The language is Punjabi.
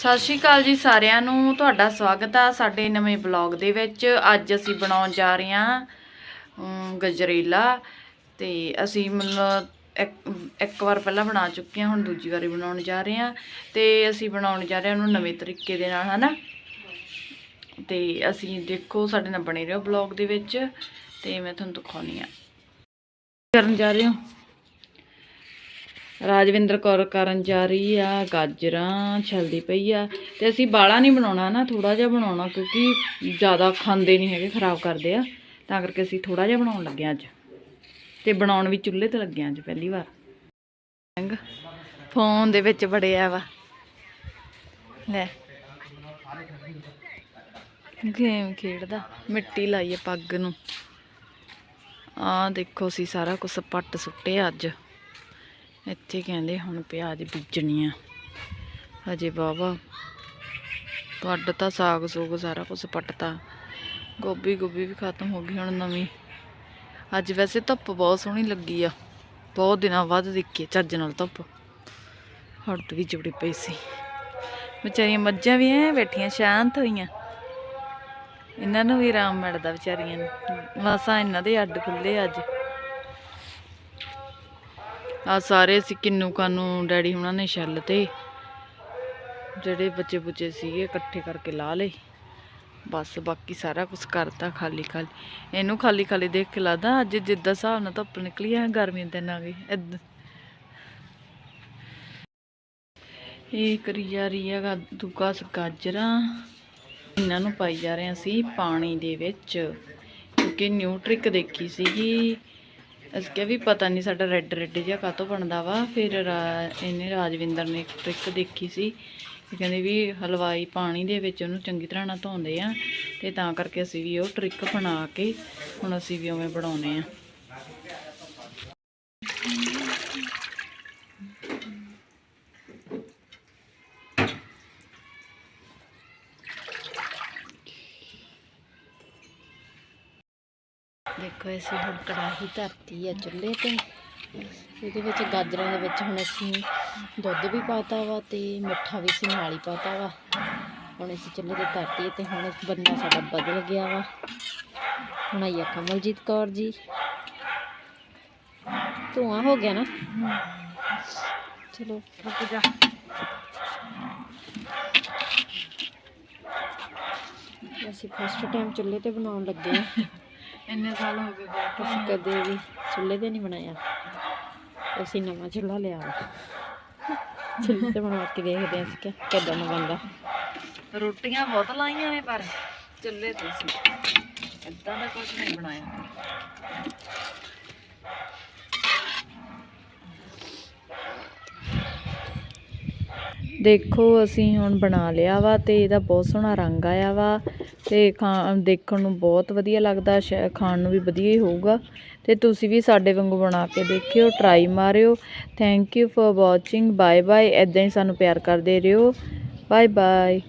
ਸਤਿ ਸ਼੍ਰੀ ਅਕਾਲ ਜੀ ਸਾਰਿਆਂ ਨੂੰ, ਤੁਹਾਡਾ ਸਵਾਗਤ ਆ ਸਾਡੇ ਨਵੇਂ ਬਲੌਗ ਦੇ ਵਿੱਚ। ਅੱਜ ਅਸੀਂ ਬਣਾਉਣ ਜਾ ਰਹੇ ਹਾਂ ਗਜਰੇਲਾ ਤੇ ਅਸੀਂ ਮਤਲਬ ਇੱਕ ਇੱਕ ਵਾਰ ਪਹਿਲਾਂ ਬਣਾ ਚੁੱਕੇ ਹਾਂ, ਹੁਣ ਦੂਜੀ ਵਾਰੀ ਬਣਾਉਣ ਜਾ ਰਹੇ ਹਾਂ ਤੇ ਅਸੀਂ ਬਣਾਉਣ ਜਾ ਰਹੇ ਹਾਂ ਉਹਨੂੰ ਨਵੇਂ ਤਰੀਕੇ ਦੇ ਨਾਲ, ਹਨਾ? ਤੇ ਅਸੀਂ ਦੇਖੋ, ਸਾਡੇ ਨਾਲ ਬਣੇ ਰਹੋ ਬਲੌਗ ਦੇ ਵਿੱਚ ਤੇ ਮੈਂ ਤੁਹਾਨੂੰ ਦਿਖਾਉਣੀ ਆ। ਕਰਨ ਜਾ ਰਹੇ ਹਾਂ? ਰਾਜਵਿੰਦਰ ਕੌਰ ਕਰਨ ਜਾ ਰਹੀ ਆ, ਗਾਜਰਾਂ ਛਲਦੀ ਪਈ ਆ। ਤੇ ਅਸੀਂ ਬਾਲਾ ਨਹੀਂ ਬਣਾਉਣਾ ਨਾ ਥੋੜਾ ਜਿਹਾ ਬਣਾਉਣਾ, ਕਿਉਂਕਿ ਜ਼ਿਆਦਾ ਖਾਂਦੇ ਨਹੀਂ ਹੈਗੇ, ਖਰਾਬ ਕਰਦੇ ਆ। ਤਾਂ ਕਰਕੇ ਅਸੀਂ ਥੋੜਾ ਜਿਹਾ ਬਣਾਉਣ ਲੱਗੇ ਹਾਂ ਅੱਜ। ਤੇ ਬਣਾਉਣ ਵੀ ਚੁੱਲ੍ਹੇ ਤੇ ਲੱਗੇ ਹਾਂ ਅੱਜ ਪਹਿਲੀ ਵਾਰ। ਫੋਨ ਦੇ ਵਿੱਚ ਬੜਿਆ ਵਾ। ਲੈ। ਗੇਮ ਖੇਡਦਾ। ਮਿੱਟੀ ਲਾਈਏ ਪੱਗ ਨੂੰ। ਆ ਦੇਖੋ ਅਸੀਂ ਸਾਰਾ ਕੁਝ ਪੱਟ ਸੁੱਟੇ ਅੱਜ। ਇੱਥੇ ਕਹਿੰਦੇ ਹੁਣ ਪਿਆਜ਼ ਬੀਜਣੀ ਆ। ਹਜੇ ਬਾਬਾ ਪੱਟ ਤਾਂ ਸਾਗ ਸੂਗ ਸਾਰਾ ਕੁਝ ਪੱਟਤਾ। ਗੋਭੀ ਗੋਭੀ ਵੀ ਖਤਮ ਹੋ ਗਈ ਹੁਣ ਨਵੀਂ। ਅੱਜ ਵੈਸੇ ਧੁੱਪ ਬਹੁਤ ਸੋਹਣੀ ਲੱਗੀ ਆ। ਬਹੁਤ ਦਿਨਾਂ ਬਾਅਦ ਦੇਖੀ ਆ ਚੱਜ ਨਾਲ ਧੁੱਪ। ਹੜਤ ਵੀ ਜੁੜੀ ਪਈ ਸੀ। ਵਿਚਾਰੀਆਂ ਮੱਝਾਂ ਵੀ ਐ ਬੈਠੀਆਂ, ਸ਼ਾਂਤ ਹੋਈਆਂ। ਇਹਨਾਂ ਨੂੰ ਵੀ ਆਰਾਮ ਮਿਲਦਾ ਵਿਚਾਰੀਆਂ ਨੂੰ। ਮਸਾਂ ਇਹਨਾਂ ਦੇ ਅੱਡ ਖੁੱਲੇ ਅੱਜ। ਆ ਸਾਰੇ ਅਸੀਂ ਕਿੰਨੂ ਕਾਨੂੰ ਡੈਡੀ ਹੁਣਾਂ ਨੇ ਛੱਲ ਤੇ। ਜਿਹੜੇ ਬੱਚੇ ਬੁੱਚੇ ਸੀਗੇ ਇਕੱਠੇ ਕਰਕੇ ਲਾ ਲਏ। ਬਸ ਬਾਕੀ ਸਾਰਾ ਕੁਝ ਕਰਤਾ ਖਾਲੀ ਖਾਲੀ। ਇਹਨੂੰ ਖਾਲੀ ਖਾਲੀ ਦੇਖ ਕੇ ਲੱਗਦਾ ਅੱਜ ਜਿੱਦਾਂ ਹਿਸਾਬ ਨਾਲ ਧੁੱਪ ਨਿਕਲੀ ਆ ਗਰਮੀ ਦੇ ਨਾਲ ਵੀ ਏਦਾਂ ਇਹ ਕਰੀ ਜਾ ਰਹੀ ਹੈਗਾ ਦੁੱਗਾ ਗਾਜਰਾਂ। ਇਹਨਾਂ ਨੂੰ ਪਾਈ ਜਾ ਰਹੇ ਅਸੀਂ ਪਾਣੀ ਦੇ ਵਿੱਚ। ਕਿਉਂਕਿ ਨਿਊ ਟ੍ਰਿਕ ਦੇਖੀ ਸੀਗੀ। ਅਸੀਂ ਕਿਹਾ ਵੀ ਪਤਾ ਨਹੀਂ ਸਾਡਾ ਰੈੱਡ ਰੈੱਡ ਜਿਹਾ ਕਾਤੋਂ ਬਣਦਾ ਵਾ। ਫਿਰ ਰਾ- ਇਹਨੇ ਰਾਜਵਿੰਦਰ ਨੇ ਇੱਕ ਟ੍ਰਿਕ ਦੇਖੀ ਸੀ ਕਹਿੰਦੇ ਵੀ ਹਲਵਾਈ ਪਾਣੀ ਦੇ ਵਿੱਚ ਉਹਨੂੰ ਚੰਗੀ ਤਰ੍ਹਾਂ ਨਾਲ ਧੋਂਦੇ ਆ ਤੇ ਤਾਂ ਕਰਕੇ ਅਸੀਂ ਵੀ ਉਹ ਟ੍ਰਿਕ ਬਣਾ ਕੇ ਹੁਣ ਅਸੀਂ ਵੀ ਉਵੇਂ ਬਣਾਉਨੇ ਆ। ਦੇਖੋ ਅਸੀਂ ਹੁਣ ਕੜਾਹੀ ਧਰਤੀ ਆ ਚੁੱਲ੍ਹੇ ਤੇ। ਇਹਦੇ ਵਿੱਚ ਗਾਜਰਾਂ ਦੇ ਵਿੱਚ ਹੁਣ ਅਸੀਂ ਦੁੱਧ ਵੀ ਪਾਤਾ ਵਾ ਤੇ ਮਿੱਠਾ ਵੀ ਅਸੀਂ ਨਾਲ ਹੀ ਪਾਤਾ ਵਾ। ਹੁਣ ਅਸੀਂ ਚੁੱਲ੍ਹੇ ਤੇ ਧਰਤੀ ਹੈ ਤੇ ਹੁਣ ਬੰਦਾ ਸਾਡਾ ਬਦਲ ਗਿਆ ਵਾ। ਹੁਣ ਆਈ ਆ ਕਮਲਜੀਤ ਕੌਰ ਜੀ। ਧੂਆਂ ਹੋ ਗਿਆ ਨਾ? ਚਲੋ ਰੁਕ ਜਾ। ਅਸੀਂ ਫਸਟ ਟਾਈਮ ਚੁੱਲ੍ਹੇ ਤੇ ਬਣਾਉਣ ਲੱਗੇ ਹਾਂ ਇੰਨੇ ਸਾਲ ਹੋ ਗਏ ਅਸੀਂ ਕਦੇ ਵੀ ਚੁੱਲ੍ਹੇ ਤੇ ਨਹੀਂ ਬਣਾਇਆ। ਅਸੀਂ ਨਵਾਂ ਚੁੱਲ੍ਹਾ ਲਿਆ ਵਾ। ਚੁੱਲ੍ਹੇ ਤੇ ਬਣਾ ਕੇ ਦੇਖਦੇ ਹਾਂ ਅਸੀਂ ਕਿ ਕਿੱਦਾਂ ਦਾ ਬਣਦਾ। ਰੋਟੀਆਂ ਬਹੁਤ ਲਾਈਆਂ ਨੇ ਪਰ ਚੁੱਲ੍ਹੇ ਤੇ ਸੀ ਇਦਾਂ ਦਾ ਕੁਝ ਨਹੀਂ ਬਣਾਇਆ। ਦੇਖੋ ਅਸੀਂ ਹੁਣ ਬਣਾ ਲਿਆ ਵਾ ਤੇ ਇਹਦਾ ਬਹੁਤ ਸੋਹਣਾ ਰੰਗ ਆਇਆ ਵਾ। ਤੇ ਖਾ ਦੇਖਣ ਨੂੰ ਬਹੁਤ ਵਧੀਆ ਲੱਗਦਾ, ਸ਼ਾ- ਖਾਣ ਨੂੰ ਵੀ ਵਧੀਆ ਹੀ ਹੋਊਗਾ। ਤੇ ਤੁਸੀਂ ਵੀ ਸਾਡੇ ਵਾਂਗੂ ਬਣਾ ਕੇ ਦੇਖਿਓ try Mario. Thank you for watching bye bye ਇਦਾਂ ਹੀ ਸਾਨੂੰ ਪਿਆਰ ਕਰਦੇ ਰਹੋ। Bye bye